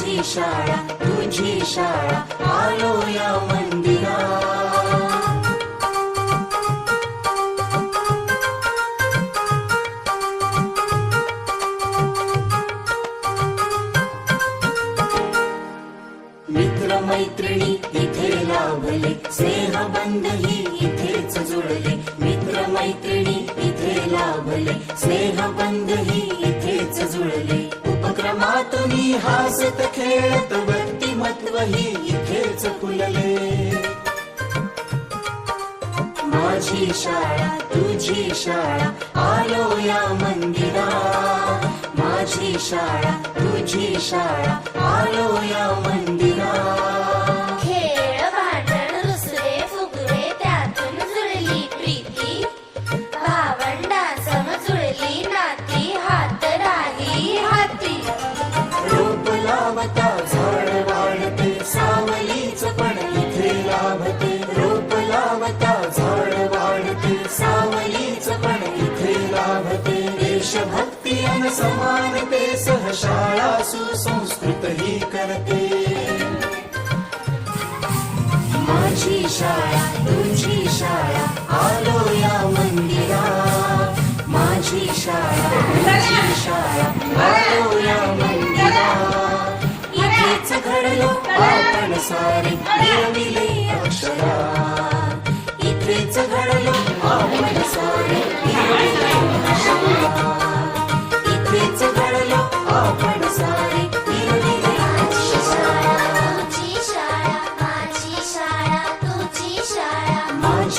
तुझी शाळा तुझी शाळा आलो या मंदिरा. मित्र मैत्रिणी इथे लाभले स्नेहबंध ही इथेच जुळले. मित्र मैत्रिणी इथे लाभले स्नेहबंध ही इथेच जुळले. उपक्रमातून हासत खेळत व्यक्तिमत्व ही इथेच फुलले. माझी शाळा तुझी शाळा आलो या मंदिरा. माझी शाळा तुझी शाळा आलो या मंदिरा. देशभक्ती समानते सह शाळा सुसंस्कृत ही करते. माझी शाळा तुझी शाळा आलो या मंदिरा माझी शाळा तुझी शाळा आलो या मंदिरा इथेच घडलो आपण सारे मिळविले अक्षरा इथेच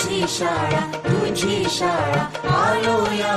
माझी शाळा तुझी शाळा आलो या